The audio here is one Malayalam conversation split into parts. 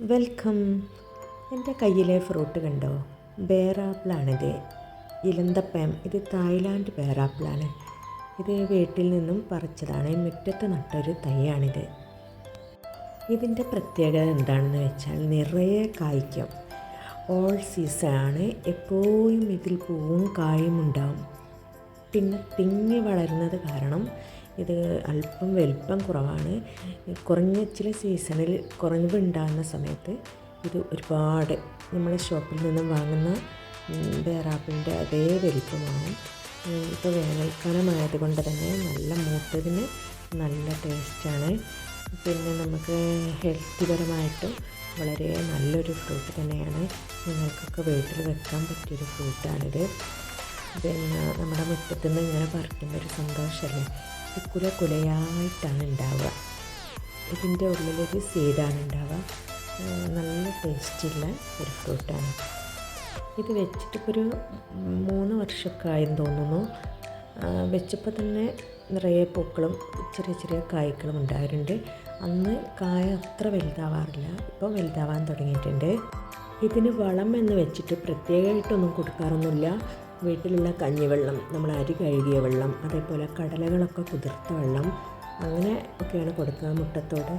വെൽക്കം. എന്റെ കയ്യിലെ ഫ്രൂട്ട് കണ്ടോ? ബേറാപ്പിളാണിത് ഇലന്തപ്പയം ഇത് തായ്ലാൻഡ് ബേറാപ്പിളാണ് ഇത് വീട്ടിൽ നിന്നും പറിച്ചതാണ്. മുറ്റത്ത് നട്ടൊരു തൈയാണിത്. ഇതിന്റെ പ്രത്യേകത എന്താണെന്ന് വെച്ചാൽ നിറയെ കായ്ക്കും. ഓൾ സീസൺ ആണ്. എപ്പോഴും ഇതിൽ പൂവും കായും ഉണ്ടാവും. പിന്നെ തിങ്ങി വളരുന്നത് കാരണം ഇത് അല്പം വലിപ്പം കുറവാണ്. കുറഞ്ഞ ചില സീസണിൽ കുറഞ്ഞ് ഉണ്ടാകുന്ന സമയത്ത് ഇത് ഒരുപാട് നമ്മൾ ഷോപ്പിൽ നിന്നും വാങ്ങുന്ന ബേറാപ്പിളിന്റെ അതേ വലിപ്പമാണ്. ഇപ്പോൾ വേനൽക്കാലമായതുകൊണ്ട് തന്നെ നല്ല മൂത്തതിന് നല്ല ടേസ്റ്റാണ്. പിന്നെ നമുക്ക് ഹെൽത്ത് പരമായിട്ടും വളരെ നല്ലൊരു ഫ്രൂട്ട് തന്നെയാണ്. നിങ്ങൾക്കൊക്കെ വീട്ടിൽ വെക്കാൻ പറ്റിയൊരു ഫ്രൂട്ടാണിത്. പിന്നെ നമ്മുടെ മുറ്റത്തു നിന്ന് ഇങ്ങനെ പറിക്കുമ്പോൾ ഒരു സന്തോഷമല്ലേ ഇത് കുല കുലയായിട്ടാണ് ഉണ്ടാവുക ഇതിന്റെ ഉള്ളിലൊരു സീഡാണ് ഉണ്ടാവുക നല്ല ടേസ്റ്റുള്ള ഒരു ഫ്രൂട്ടാണ്. ഇത് വെച്ചിട്ടിപ്പോൾ ഒരു മൂന്ന് വർഷമൊക്കെ ആയെന്ന് തോന്നുന്നു വെച്ചപ്പോൾ തന്നെ നിറയെ പൂക്കളും ചെറിയ ചെറിയ കായ്ക്കളും ഉണ്ടായിട്ടുണ്ട്. അന്ന് കായ അത്ര വലുതാവാറില്ല. ഇപ്പോൾ വലുതാവാൻ തുടങ്ങിയിട്ടുണ്ട്. ഇതിന് വളം എന്ന് വെച്ചിട്ട് പ്രത്യേകമായിട്ടൊന്നും കൊടുക്കാറൊന്നുമില്ല. വീട്ടിലുള്ള കഞ്ഞിവെള്ളം നമ്മൾ അരി കഴുകിയ വെള്ളം അതേപോലെ കടലകളൊക്കെ കുതിർത്ത വെള്ളം അങ്ങനെ ഒക്കെയാണ് കൊടുക്കുക മുട്ടത്തോട്.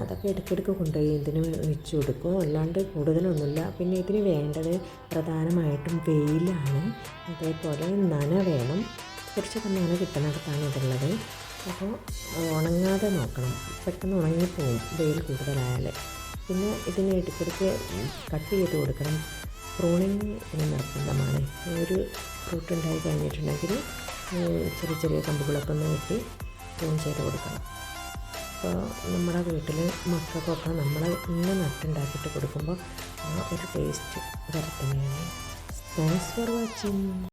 അതൊക്കെ ഇടയ്ക്കിടയ്ക്ക് കൊണ്ടുപോയി ഇതിന് വെച്ച് കൊടുക്കും. അല്ലാണ്ട് കൂടുതലൊന്നുമില്ല. പിന്നെ ഇതിന് വേണ്ടത് പ്രധാനമായിട്ടും വെയിലാണ്. അതേപോലെ നന വേണം. കുറച്ചൊക്കെ നന കിട്ടുന്നിടത്താണ് ഇതുള്ളത്. അപ്പോൾ ഉണങ്ങാതെ നോക്കണം. പെട്ടെന്ന് ഉണങ്ങിപ്പോവും വെയിൽ കൂടുതലായാൽ. പിന്നെ ഇതിന് ഇടയ്ക്കിടയ്ക്ക് കട്ട് ചെയ്ത് കൊടുക്കണം. ഇതിന് നിർബന്ധമാണ് ഒരു ഫ്രൂട്ട് ഉണ്ടായി കഴിഞ്ഞിട്ടുണ്ടെങ്കിൽ ചെറിയ ചെറിയ കമ്പുകളൊക്കെ ഒന്ന് വെട്ടി പ്രൂൺ ചെയ്ത് കൊടുക്കണം. അപ്പോൾ നമ്മുടെ വീട്ടിൽ മക്കൾക്കൊക്കെ നമ്മൾ ഇങ്ങനെ നട്ടുണ്ടാക്കിയിട്ട് കൊടുക്കുമ്പോൾ ആ ഒരു ടേസ്റ്റ് വരത്തുന്നതാണ് താങ്ക്സ് ഫോർ വാച്ചിങ്